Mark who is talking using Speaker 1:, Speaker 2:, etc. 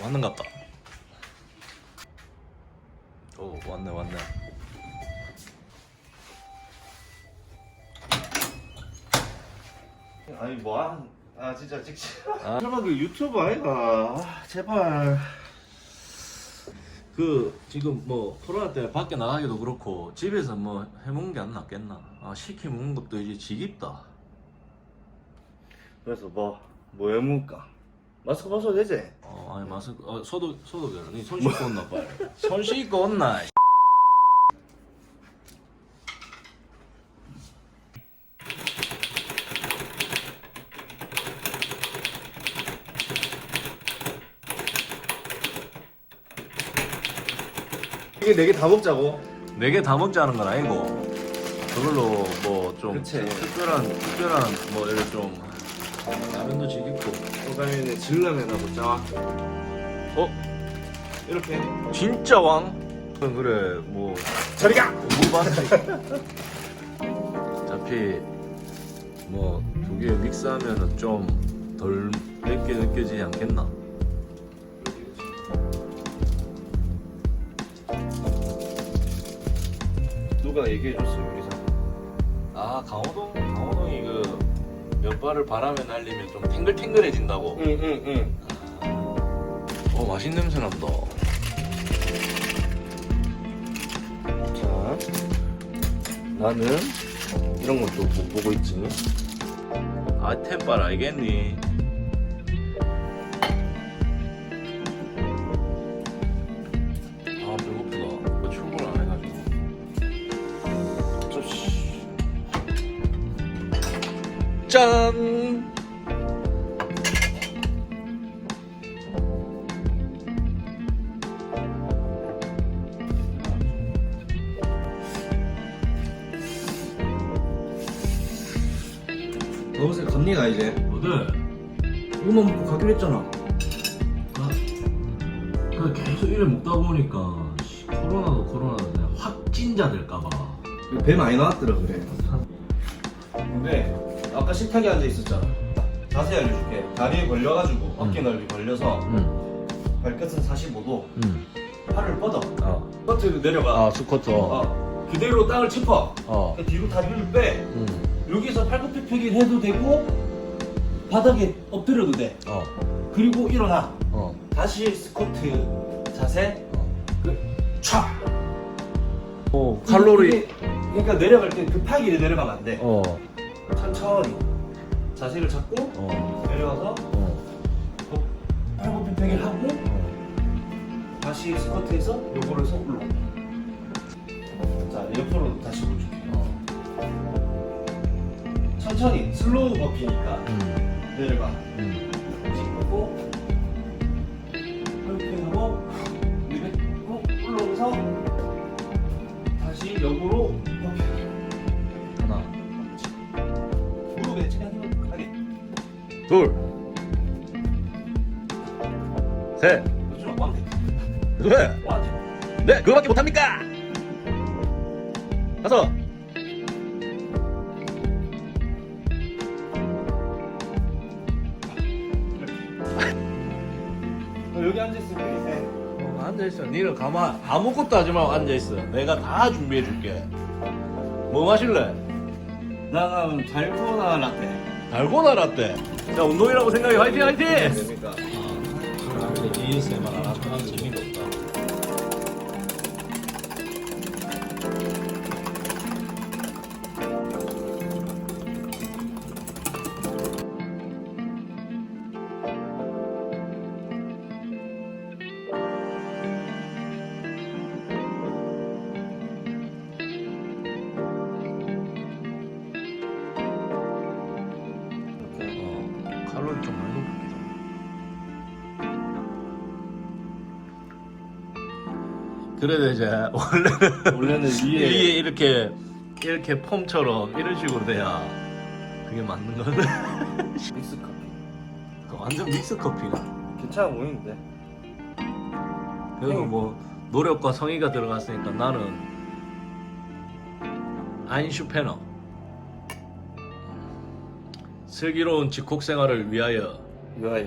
Speaker 1: 왔는 같다. 오 왔네 왔네.
Speaker 2: 아니 뭐한 아 진짜 찍지
Speaker 1: 아.
Speaker 2: 설마 그 유튜브 아이가 아, 제발
Speaker 1: 그 지금 뭐 코로나 때 밖에 나가기도 그렇고 집에서 뭐 해먹는 게 안 낫겠나 아 시켜 먹는 것도 이제 지겹다
Speaker 2: 그래서 뭐 뭐 해먹을까 마스크 벗어도 되지?
Speaker 1: 어. 아니 마스크 어 소독 소독이라 니손 씻고 온나 빨리. 손 씻고 온나.
Speaker 2: 이게 네 개 다 먹자고
Speaker 1: 네개 다 먹자는 건 아니고 그걸로 뭐 좀
Speaker 2: 그치.
Speaker 1: 특별한 특별한 뭐 이런 좀 라면도 지깁고
Speaker 2: 그다음에 질라면 하고 짜
Speaker 1: 어?
Speaker 2: 이렇게.
Speaker 1: 진짜 왕? 그래 뭐.
Speaker 2: 저리 가!
Speaker 1: 무반지 어차피 뭐 두 개 믹스하면은 좀덜 맵게 느껴지지 않겠나?
Speaker 2: 누가 얘기해줬어 요리사
Speaker 1: 아 강호동? 강호동이 그 면 발을 바람에 날리면 좀 탱글탱글해진다고.
Speaker 2: 응 응 응
Speaker 1: 어 맛있는 냄새 난다.
Speaker 2: 자 나는 이런 것도 못 보고 있지
Speaker 1: 아 템빨 알겠니? 짠.
Speaker 2: 너무세 갑니다 이제
Speaker 1: 어들?
Speaker 2: 이거만 먹고 가기로 했잖아
Speaker 1: 아, 그 계속 이래 먹다 보니까 씨, 코로나도 코로나도 그냥 확진자 될까봐.
Speaker 2: 배 많이 나왔더라 그래 근데 아까 식탁에 앉아 있었잖아 자세히 알려줄게 다리에 걸려가지고 어깨 넓이 걸려서
Speaker 1: 응,
Speaker 2: 발끝은 45도
Speaker 1: 응.
Speaker 2: 팔을 뻗어
Speaker 1: 아,
Speaker 2: 스쿼트로 내려가
Speaker 1: 아 스쿼트.
Speaker 2: 어. 그대로 땅을 짚어
Speaker 1: 어.
Speaker 2: 뒤로 다리를 빼
Speaker 1: 응.
Speaker 2: 여기서 팔굽혀 펴기를 해도 되고 바닥에 엎드려도 돼
Speaker 1: 어.
Speaker 2: 그리고 일어나
Speaker 1: 어.
Speaker 2: 다시 스쿼트 자세 촥
Speaker 1: 오, 칼로리.
Speaker 2: 그러니까 내려갈 때 급하게 내려가면 안 돼
Speaker 1: 어.
Speaker 2: 천천히 자세를 잡고
Speaker 1: 어.
Speaker 2: 내려와서
Speaker 1: 어.
Speaker 2: 팔굽혀 펴기를 하고
Speaker 1: 어.
Speaker 2: 다시 스쿼트해서 요거를 올라 자 옆으로 다시 보여줄게
Speaker 1: 어.
Speaker 2: 천천히 슬로우 버피니까
Speaker 1: 응.
Speaker 2: 내려가
Speaker 1: 응. 둘. 셋.
Speaker 2: 왕대
Speaker 1: 네, 그거밖에 못합니까? 다섯.
Speaker 2: 너 여기 때 이제
Speaker 1: 어, 앉아있어. 니는 가만 아무것도 하지 말고 앉아있어. 내가 다 준비해줄게. 뭐 마실래?
Speaker 2: 나는 달고나 라떼
Speaker 1: 달고나 라떼. 자, 운동이라고 생각해. 화이팅, 화이팅!
Speaker 2: 됩니까?
Speaker 1: 안 하면 재미가. 어, 그래도 이제 원래는
Speaker 2: 원래는
Speaker 1: 위에
Speaker 2: 위에
Speaker 1: 이렇게 이렇게 폼처럼 이런 식으로 돼야 그게 맞는 거든.
Speaker 2: 믹스 커피
Speaker 1: 그 완전 믹스 커피가.
Speaker 2: 괜찮아 보이는데
Speaker 1: 그래도
Speaker 2: 응.
Speaker 1: 뭐 노력과 성의가 들어갔으니까 나는 아인슈페너. 슬기로운 직콕 생활을 위하여
Speaker 2: 유아야